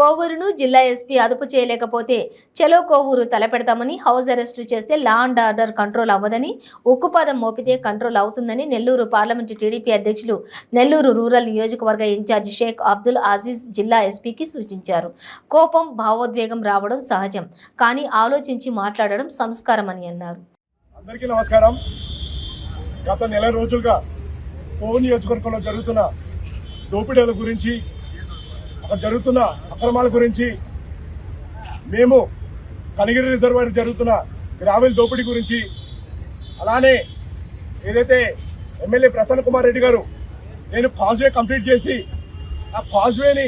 కోవూరును జిల్లా ఎస్పీ అదుపు చేయలేకపోతే చలో కోవూరు తలపెడతామని హౌస్ అరెస్టులు చేస్తే లా అండ్ ఆర్డర్ కంట్రోల్ అవ్వదని ఉక్కుపాదం మోపితే కంట్రోల్ అవుతుందని నెల్లూరు పార్లమెంటు టీడీపీ అధ్యక్షులు నెల్లూరు రూరల్ నియోజకవర్గ ఇన్ఛార్జ్ షేక్ అబ్దుల్ ఆజీజ్ జిల్లా ఎస్పీకి సూచించారు. కోపం భావోద్వేగం రావడం సహజం కానీ ఆలోచించి మాట్లాడడం సంస్కారమని అన్నారు. అందరికీ నమస్కారం. గత నెల రోజులుగా కోవూరు నియోజకవర్గంలో జరుగుతున్న దోపిడీల గురించి జరుగుతున్న అక్రమాల గురించి మేము కనిగిరి రిజర్వాయర్ జరుగుతున్న గ్రావెల్ దోపిడీ గురించి అలానే ఏదైతే ఎమ్మెల్యే ప్రసన్న కుమార్ రెడ్డి గారు నేను కాజ్వే కంప్లీట్ చేసి ఆ కాజ్వేని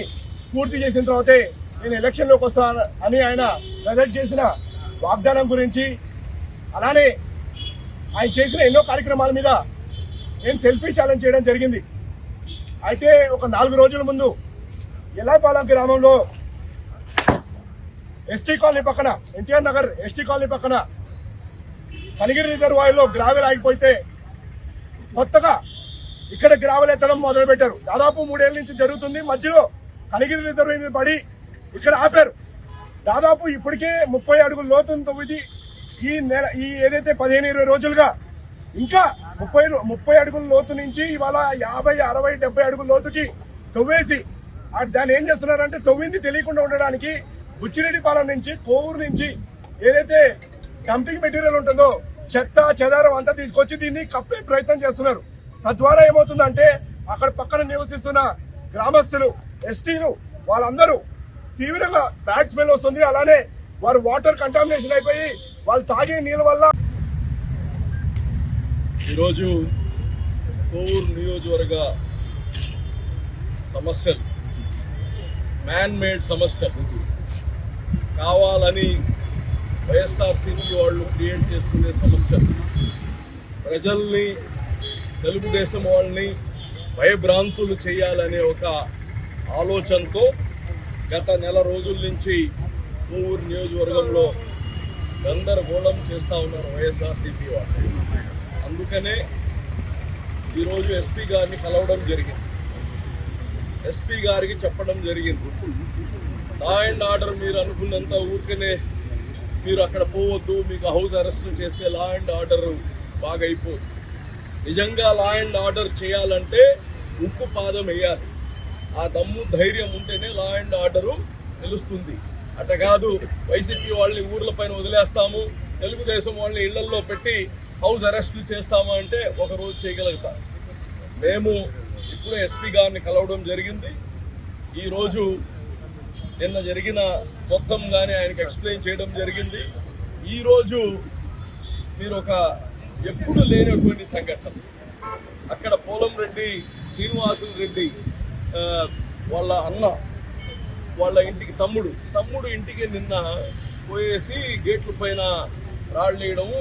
పూర్తి చేసిన తర్వాతే నేను ఎలక్షన్లోకి వస్తాను అని ఆయన ప్రజెంట్ చేసిన వాగ్దానం గురించి అలానే ఆయన చేసిన ఎన్నో కార్యక్రమాల మీద నేను సెల్ఫీ ఛాలెంజ్ చేయడం జరిగింది. అయితే ఒక నాలుగు రోజుల ముందు ఎల్లాపాలెం గ్రామంలో? ఎస్టీ కాలనీ పక్కన ఎన్టీఆర్ నగర్ ఎస్టీ కాలనీ పక్కన కలిగిరి రిజర్వాయర్లో గ్రావెల్ ఆగిపోతే కొత్తగా ఇక్కడ గ్రావెల్ ఎత్తడం మొదలుపెట్టారు. దాదాపు మూడేళ్ళ నుంచి జరుగుతుంది. మధ్యలో కలిగిరి రిజర్వాయర్ పడి ఇక్కడ ఆపారు. దాదాపు ఇప్పటికే ముప్పై అడుగుల లోతు తవ్విది ఈ నెల ఈ ఏదైతే పదిహేను ఇరవై రోజులుగా ఇంకా ముప్పై ముప్పై అడుగుల లోతు నుంచి ఇవాళ యాభై అరవై డెబ్బై అడుగుల లోతుకి తవ్వేసి దాన్ని ఏం చేస్తున్నారంటే తొమ్మిది తెలియకుండా ఉండడానికి బుచ్చిరెడ్డిపాలెం నుంచి కోవూరు నుంచి ఏదైతే డంపింగ్ మెటీరియల్ ఉంటుందో చెత్త చెదారం అంతా తీసుకొచ్చి దీన్ని కప్పే ప్రయత్నం చేస్తున్నారు. తద్వారా ఏమవుతుందంటే అక్కడ పక్కన నివసిస్తున్న గ్రామస్తులు ఎస్టీలు వాళ్ళందరూ తీవ్రంగా బ్యాడ్ స్మెల్ వస్తుంది. అలానే వారు వాటర్ కంటామినేషన్ అయిపోయి వాళ్ళు తాగే నీళ్ళ వల్ల ఈరోజు కోవూరు నియోజకవర్గ సమస్యలు మ్యాన్ మేడ్ సమస్యలు కావాలని వైఎస్ఆర్సీపీ వాళ్ళు క్రియేట్ చేస్తున్న సమస్యలు ప్రజల్ని తెలుగుదేశం వాళ్ళని భయభ్రాంతులు చేయాలనే ఒక ఆలోచనతో గత నెల రోజుల నుంచి కోవూరు నియోజకవర్గంలో గందరగోళం చేస్తూ ఉన్నారు వైఎస్ఆర్సీపీ వాళ్ళు. అందుకనే ఈరోజు ఎస్పీ గారిని కలవడం జరిగింది. ఎస్పీ గారికి చెప్పడం జరిగింది. లా అండ్ ఆర్డర్ మీరు అనుకున్నంత ఊరికనే మీరు అక్కడ పోవద్దు మీకు హౌస్ అరెస్ట్ చేస్తే లా అండ్ ఆర్డర్ బాగా అయిపోదు నిజంగా లా అండ్ ఆర్డర్ చేయాలంటే ఉక్కు పాదం వేయాలి. ఆ దమ్ము ధైర్యం ఉంటేనే లా అండ్ ఆర్డరు నిలుస్తుంది. అట కాదు వైసీపీ వాళ్ళని ఊర్ల పైన వదిలేస్తాము తెలుగుదేశం వాళ్ళని ఇళ్ళల్లో పెట్టి హౌస్ అరెస్టులు చేస్తాము అంటే ఒకరోజు చేయగలుగుతారు మేము ఇప్పుడు ఎస్పీ గారిని కలవడం జరిగింది. ఈరోజు నిన్న జరిగిన మొత్తంగానే ఆయనకు ఎక్స్ప్లెయిన్ చేయడం జరిగింది. ఈరోజు మీరు ఒక ఎప్పుడు లేనటువంటి సంఘటన. అక్కడ పోలం రెడ్డి శ్రీనివాసులు రెడ్డి వాళ్ళ అన్న వాళ్ళ ఇంటికి తమ్ముడు తమ్ముడు ఇంటికి నిన్న పోయేసి గేట్ల పైన రాళ్ళు వేయడము